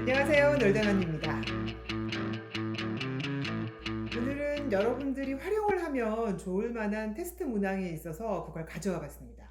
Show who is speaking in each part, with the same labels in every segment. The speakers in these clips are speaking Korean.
Speaker 1: 안녕하세요. 놀다언입니다 오늘은 여러분들이 활용을 하면 좋을 만한 테스트 문항에 있어서 그걸 가져와 봤습니다.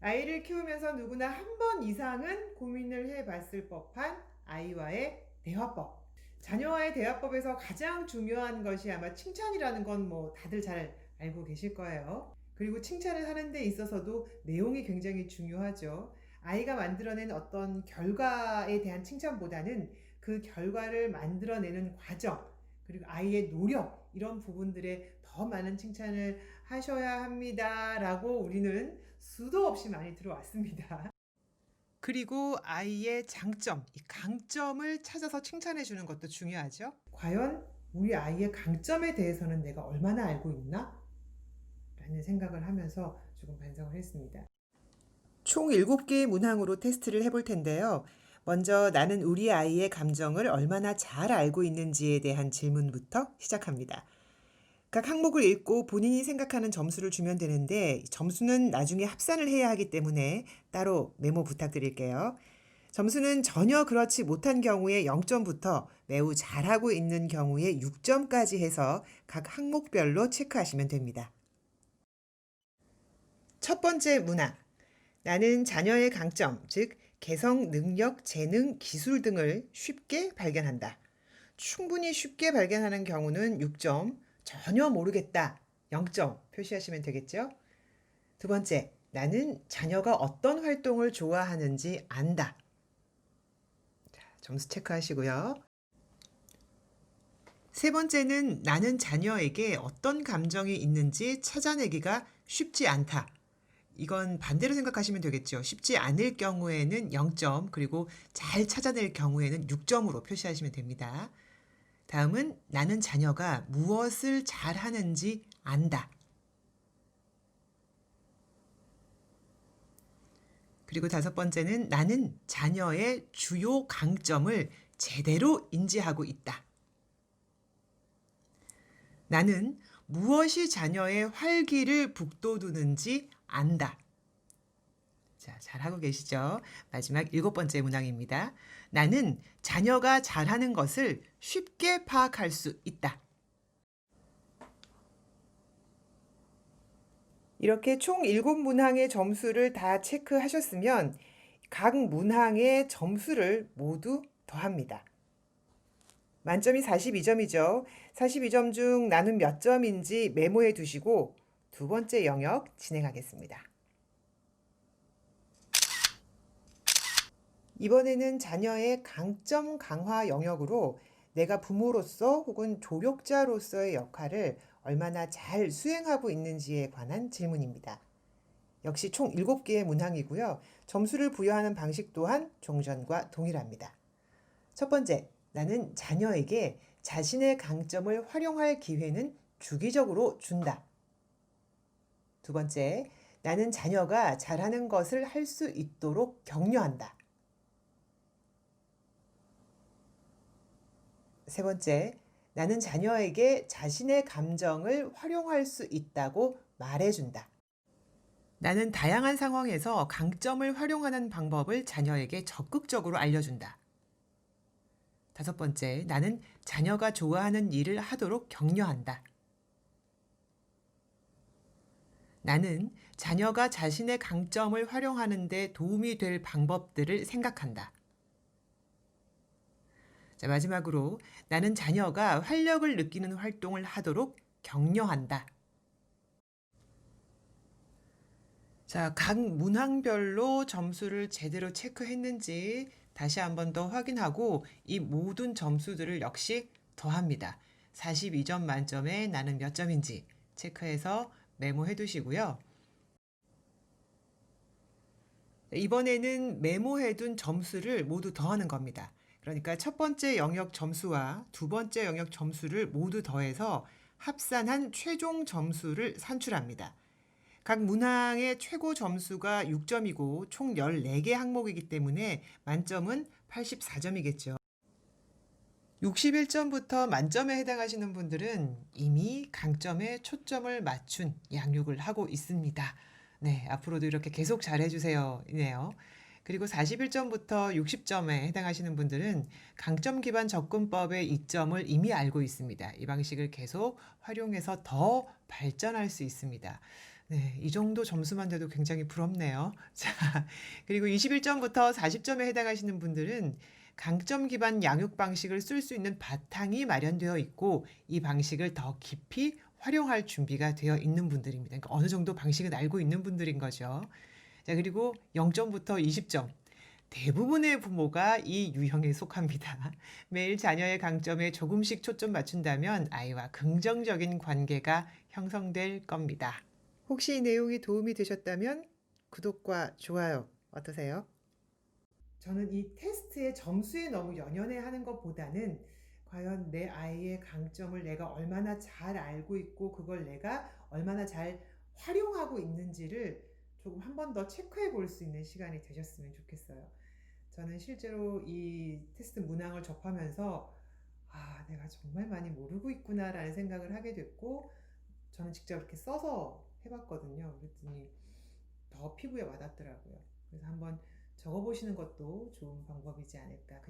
Speaker 1: 아이를 키우면서 누구나 한 번 이상은 고민을 해 봤을 법한 아이와의 대화법. 자녀와의 대화법에서 가장 중요한 것이 아마 칭찬이라는 건 뭐 다들 잘 알고 계실 거예요. 그리고 칭찬을 하는 데 있어서도 내용이 굉장히 중요하죠. 아이가 만들어낸 어떤 결과에 대한 칭찬보다는 그 결과를 만들어내는 과정, 그리고 아이의 노력, 이런 부분들에 더 많은 칭찬을 하셔야 합니다. 라고 우리는 수도 없이 많이 들어왔습니다. 그리고 아이의 장점, 이 강점을 찾아서 칭찬해 주는 것도 중요하죠. 과연 우리 아이의 강점에 대해서는 내가 얼마나 알고 있나? 라는 생각을 하면서 조금 반성을 했습니다. 총 7개의 문항으로 테스트를 해볼 텐데요. 먼저 나는 우리 아이의 감정을 얼마나 잘 알고 있는지에 대한 질문부터 시작합니다. 각 항목을 읽고 본인이 생각하는 점수를 주면 되는데 점수는 나중에 합산을 해야 하기 때문에 따로 메모 부탁드릴게요. 점수는 전혀 그렇지 못한 경우에 0점부터 매우 잘하고 있는 경우에 6점까지 해서 각 항목별로 체크하시면 됩니다. 첫 번째 문항. 나는 자녀의 강점, 즉 개성, 능력, 재능, 기술 등을 쉽게 발견한다. 충분히 쉽게 발견하는 경우는 6점, 전혀 모르겠다. 0점 표시하시면 되겠죠? 두 번째, 나는 자녀가 어떤 활동을 좋아하는지 안다. 자, 점수 체크하시고요. 세 번째는 나는 자녀에게 어떤 감정이 있는지 찾아내기가 쉽지 않다. 이건 반대로 생각하시면 되겠죠. 쉽지 않을 경우에는 0점, 그리고 잘 찾아낼 경우에는 6점으로 표시하시면 됩니다. 다음은 나는 자녀가 무엇을 잘 하는지 안다. 그리고 다섯 번째는 나는 자녀의 주요 강점을 제대로 인지하고 있다. 나는 무엇이 자녀의 활기를 북돋우는지 안다. 자, 잘하고 계시죠? 마지막 일곱 번째 문항입니다. 나는 자녀가 잘하는 것을 쉽게 파악할 수 있다. 이렇게 총 7문항의 점수를 다 체크하셨으면 각 문항의 점수를 모두 더합니다. 만점이 42점이죠. 42점 중 나는 몇 점인지 메모해 두시고 두 번째 영역 진행하겠습니다. 이번에는 자녀의 강점 강화 영역으로 내가 부모로서 혹은 조력자로서의 역할을 얼마나 잘 수행하고 있는지에 관한 질문입니다. 역시 총 7개의 문항이고요. 점수를 부여하는 방식 또한 종전과 동일합니다. 첫 번째, 나는 자녀에게 자신의 강점을 활용할 기회는 주기적으로 준다. 두 번째, 나는 자녀가 잘하는 것을 할 수 있도록 격려한다. 세 번째, 나는 자녀에게 자신의 감정을 활용할 수 있다고 말해준다. 나는 다양한 상황에서 강점을 활용하는 방법을 자녀에게 적극적으로 알려준다. 다섯 번째, 나는 자녀가 좋아하는 일을 하도록 격려한다. 나는 자녀가 자신의 강점을 활용하는 데 도움이 될 방법들을 생각한다. 자, 마지막으로 나는 자녀가 활력을 느끼는 활동을 하도록 격려한다. 자, 각 문항별로 점수를 제대로 체크했는지 다시 한 번 더 확인하고 이 모든 점수들을 역시 더합니다. 42점 만점에 나는 몇 점인지 체크해서 메모해 두시고요. 이번에는 메모해 둔 점수를 모두 더하는 겁니다. 그러니까 첫 번째 영역 점수와 두 번째 영역 점수를 모두 더해서 합산한 최종 점수를 산출합니다. 각 문항의 최고 점수가 6점이고 총 14개 항목이기 때문에 만점은 84점이겠죠. 61점부터 만점에 해당하시는 분들은 이미 강점에 초점을 맞춘 양육을 하고 있습니다. 네, 앞으로도 이렇게 계속 잘해주세요. 이네요. 그리고 41점부터 60점에 해당하시는 분들은 강점 기반 접근법의 이점을 이미 알고 있습니다. 이 방식을 계속 활용해서 더 발전할 수 있습니다. 네, 이 정도 점수만 돼도 굉장히 부럽네요. 자, 그리고 21점부터 40점에 해당하시는 분들은 강점 기반 양육 방식을 쓸 수 있는 바탕이 마련되어 있고 이 방식을 더 깊이 활용할 준비가 되어 있는 분들입니다. 그러니까 어느 정도 방식은 알고 있는 분들인 거죠. 자, 그리고 0점부터 20점. 대부분의 부모가 이 유형에 속합니다. 매일 자녀의 강점에 조금씩 초점 맞춘다면 아이와 긍정적인 관계가 형성될 겁니다. 혹시 이 내용이 도움이 되셨다면 구독과 좋아요 어떠세요? 저는 이 테스트의 점수에 너무 연연해 하는 것보다는 과연 내 아이의 강점을 내가 얼마나 잘 알고 있고 그걸 내가 얼마나 잘 활용하고 있는지를 조금 한 번 더 체크해 볼 수 있는 시간이 되셨으면 좋겠어요. 저는 실제로 이 테스트 문항을 접하면서 아, 내가 정말 많이 모르고 있구나라는 생각을 하게 됐고 저는 직접 이렇게 써서 해봤거든요. 그랬더니 더 피부에 와닿더라고요. 그래서 한번 적어보시는 것도 좋은 방법이지 않을까.